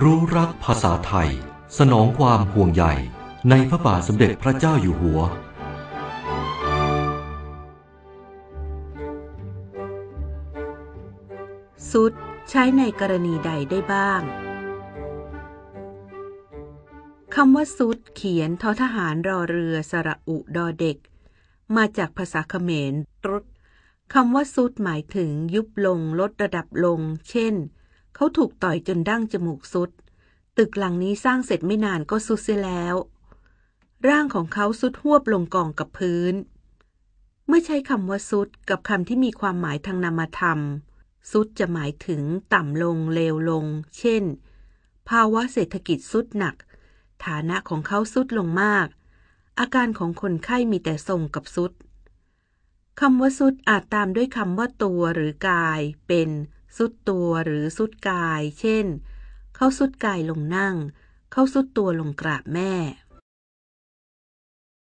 รู้รักภาษาไทย สนองความห่วงใยในพระบาทสมเด็จพระเจ้าอยู่หัว สุดใช้ในกรณีใดได้บ้างคำว่าสุดเขียนทอทหารรอเรือสระอุดอเด็ก มาจากภาษาเขมรตรุดคำว่าสุดหมายถึงยุบลงลดระดับลง เช่น เขาถูกต่อยจนดั้งจมูกสุด ตึกหลังนี้สร้างเสร็จไม่นานก็สุดเสียแล้ว ร่างของเขาสุดหวบลงกองกับพื้น เมื่อใช้คำว่าสุดกับคำที่มีความหมายทางนามธรรม สุดจะหมายถึงต่ำลงเลวลง เช่น ภาวะเศรษฐกิจสุดหนัก ฐานะของเขาสุดลงมาก อาการของคนไข้มีแต่ทรงกับสุดคำว่าสุดอาจตามด้วยคำว่าตัวหรือกายเป็น สุดตัวหรือสุดกาย เช่น เขาสุดกายลงนั่ง เขาสุดตัวลงกราบแม่